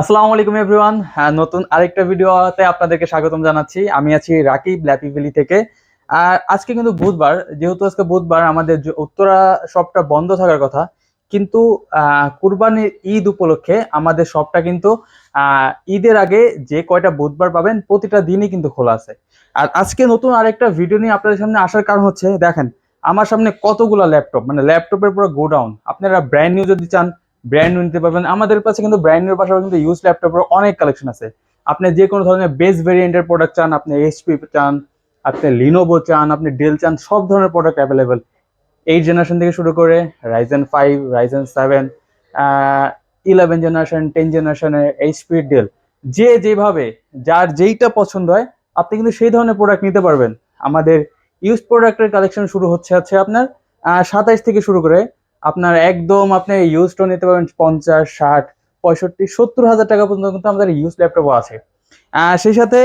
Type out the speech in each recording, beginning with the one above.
আসসালামু আলাইকুম এভরিওয়ান। হ্যাঁ নতুন আরেকটা ভিডিওতে আপনাদেরকে স্বাগতম জানাচ্ছি। আমি আছি রাকিব ল্যাপি ভ্যালি থেকে। আর আজকে কিন্তু বুধবার, যেহেতু আজকে বুধবার আমাদের উত্তরা শপটা বন্ধ থাকার কথা, কিন্তু কুরবানির ঈদ উপলক্ষে আমাদের শপটা কিন্তু ঈদের আগে যে কয়টা বুধবার পাবেন প্রতিটা দিনই কিন্তু খোলা আছে। আর আজকে নতুন আরেকটা ভিডিও নিয়ে আপনাদের সামনে আসার কারণ হচ্ছে, দেখেন, আমার সামনে কতগুলো ল্যাপটপ মানে ল্যাপটপের পুরো গোডাউন। আপনারা ব্র্যান্ড নিউ যদি চান ব্র্যান্ড নিতে পারবেন। আমাদের কাছে কিন্তু ব্র্যান্ড নিউর পাশাপাশি কিন্তু ইউজ ল্যাপটপের অনেক কালেকশন আছে। আপনি যে কোনো ধরনের বেস ভেরিয়েন্টের প্রোডাক্ট চান, আপনি এইচপি চান, আপনি লিনোভো চান, আপনি ডেল চান, সব ধরনের প্রোডাক্ট অ্যাভেলেবেল এইট জেনারেশন থেকে শুরু করে Ryzen five Ryzen seven eleven generation ten জেনারেশনের এইচপি ডেল যে যেভাবে, যার যেইটা পছন্দ হয়, আপনি কিন্তু সেই ধরনের প্রোডাক্ট নিতে পারবেন। আমাদের ইউজ প্রোডাক্টের কালেকশন শুরু হচ্ছে আছে আপনার সাতাইশ থেকে শুরু করে আপনার একদম আপনি ইউজড নিতে পারবেন পঞ্চাশ, ষাট, পঁয়ষট্টি, সত্তর হাজার টাকা পর্যন্ত কিন্তু আমাদের ইউজ ল্যাপটপও আছে। সেই সাথে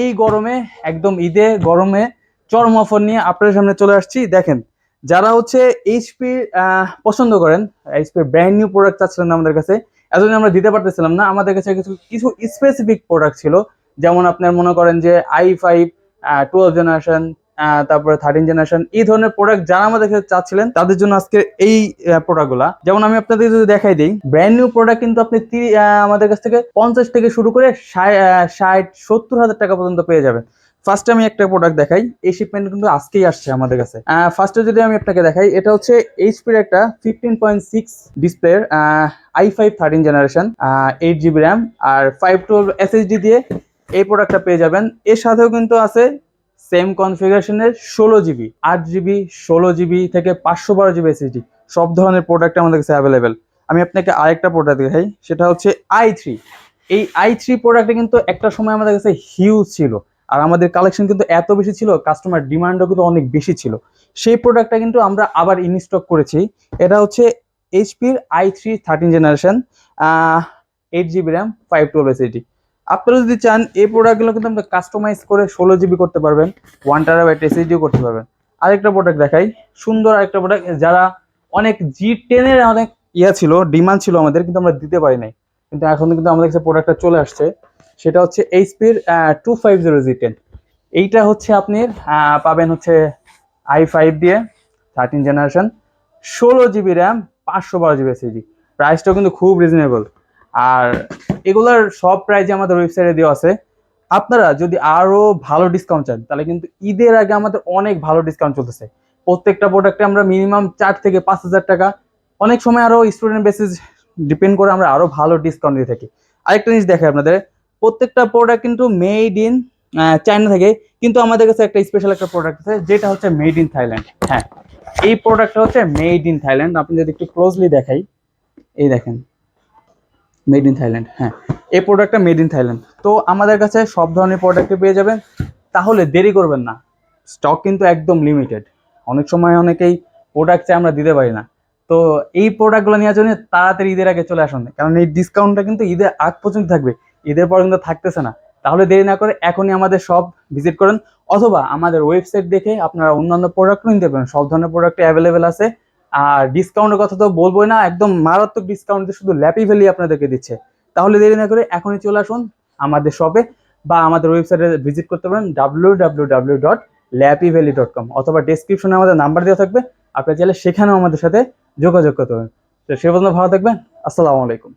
এই গরমে, একদম ঈদে গরমে চরম অফার নিয়ে আপনাদের সামনে চলে আসছি। দেখেন, যারা হচ্ছে এইচপি পছন্দ করেন এইচপি ব্র্যান্ড নিউ প্রোডাক্ট চাচ্ছিলেন আমাদের কাছে, এতদিন আমরা দিতে পারতেছিলাম না। আমাদের কাছে কিছু কিছু স্পেসিফিক প্রোডাক্ট ছিল। যেমন আপনার মনে করেন যে আই ফাইভ টুয়েলভ জেনারেশন তারপরে থার্টিন জেনারেশন এই ধরনের প্রোডাক্ট যারা আমাদের কাছে চাচ্ছিলেন, তাদের জন্য আজকে এই প্রোডাক্টগুলা যেমন আমি আপনাদের যদি দেখাই দিই ব্র্যান্ড নিউ প্রোডাক্ট কিন্তু আপনি আমাদের কাছ থেকে পঞ্চাশ থেকে শুরু করে ষাট সত্তর হাজার টাকা পর্যন্ত পেয়ে যাবেন। ফার্স্টে আমি একটা প্রোডাক্ট দেখাই, এই শিপমেন্ট কিন্তু আজকেই আসছে আমাদের কাছে। ফার্স্টে যদি আমি আপনাকে দেখাই, এটা হচ্ছে এইচপির একটা ফিফটিন পয়েন্ট সিক্স ডিসপ্লের I five thirteen generation eight GB RAM R five twelve SSD দিয়ে এই প্রোডাক্টটা পেয়ে যাবেন। এর সাথেও কিন্তু আছে সেম কনফিগারেশনের ষোলো জিবি আট জিবি ষোলো জিবি থেকে পাঁচশো বারো জিবি এসএসডি সব ধরনের প্রোডাক্ট আমাদের কাছে অ্যাভেলেবেল আমি আপনাকে আরেকটা প্রোডাক্ট দেখাই, সেটা হচ্ছে আই থ্রি এই আই থ্রি প্রোডাক্টটা কিন্তু একটা সময় আমাদের কাছে হিউজ ছিল, আর আমাদের কালেকশন কিন্তু এত বেশি ছিল কাস্টমার ডিমান্ডও কিন্তু অনেক বেশি ছিল। সেই প্রোডাক্টটা কিন্তু আমরা আবার ইনস্টক করেছি, এটা হচ্ছে এইচপির I three thirteen generation eight GB RAM five twelve SSD আপনারা যদি চান, এই প্রোডাক্টগুলো কিন্তু আমরা কাস্টমাইজ করে ষোলো জিবি করতে পারবেন ওয়ান টারাবাইট এসএসডিও করতে পারবেন। আরেকটা প্রোডাক্ট দেখাই, সুন্দর আরেকটা প্রোডাক্ট যারা অনেক জি টেনের অনেক ইয়া ছিল ডিমান্ড ছিল আমাদের, কিন্তু আমরা দিতে পারি নাই। কিন্তু এখন কিন্তু আমাদের কাছে প্রোডাক্টটা চলে আসছে। সেটা হচ্ছে এইচপির two five zero G ten এইটা হচ্ছে আপনি পাবেন হচ্ছে আই ফাইভ দিয়ে থার্টিন জেনারেশন ষোলো জিবি র্যাম পাঁচশো বারো জিবি এসএসডি প্রাইসটাও কিন্তু খুব রিজনেবল আর এগুলার সব প্রাইজে আমাদের ওয়েবসাইটে দেওয়া আছে। আপনারা যদি আরও ভালো ডিসকাউন্ট চান, তাহলে কিন্তু ঈদের আগে আমাদের অনেক ভালো ডিসকাউন্ট চলতেছে। প্রত্যেকটা প্রোডাক্টে আমরা মিনিমাম চার থেকে পাঁচ হাজার টাকা। অনেক সময় আরও স্টুডেন্ট বেসিস ডিপেন্ড করে আমরা আরও ভালো ডিসকাউন্ট দিয়ে থাকি। আরেকটা জিনিস দেখাই আপনাদের, প্রত্যেকটা প্রোডাক্ট কিন্তু মেড ইন চায়না থেকে, কিন্তু আমাদের কাছে একটা স্পেশাল একটা প্রোডাক্ট আছে, যেটা হচ্ছে মেড ইন থাইল্যান্ড হ্যাঁ এই প্রোডাক্টটা হচ্ছে মেড ইন থাইল্যান্ড আপনি যদি একটু ক্লোজলি দেখাই, এই দেখেন। মেড ইন থাইল্যান্ড হ্যাঁ। এই প্রোডাক্টটা মেড ইন থাইল্যান্ড তো আমাদের কাছে সব ধরনের প্রোডাক্টে পেয়ে যাবেন। তাহলে দেরি করবেন না। স্টক কিন্তু একদম লিমিটেড অনেক সময় অনেকেই প্রোডাক্ট চাই আমরা দিতে পারি না। তো এই প্রোডাক্টগুলো নেওয়ার জন্য তাড়াতাড়ি ঈদের আগে চলে আসুন। কারণ এই ডিসকাউন্টটা কিন্তু ঈদের আগ পর্যন্ত থাকবে। ঈদের পর কিন্তু থাকতেছে না। তাহলে দেরি না করে এখনই আমাদের সব ভিজিট করেন। অথবা আমাদের ওয়েবসাইট দেখে আপনারা অন্যান্য প্রোডাক্টও নিতে পারেন। সব ধরনের প্রোডাক্ট অ্যাভেলেবেল আছে। আর ডিসকাউন্টের কথা তো বলবোই না, একদম মারাত্মক ডিসকাউন্ট শুধু ল্যাপি ভ্যালি আপনাদেরকে দিচ্ছে। তাহলে দেরি না করে এখনই চলে আসুন আমাদের শপে বা আমাদের ওয়েবসাইটে ভিজিট করতে পারেন W W dot lappy valley dot com অথবা ডিসক্রিপশনে আমাদের নাম্বার দেওয়া থাকবে। আপনি চাইলে সেখানেও আমাদের সাথে যোগাযোগ করতে পারেন। তো সে পর্যন্ত ভালো থাকবেন। আসসালামু আলাইকুম।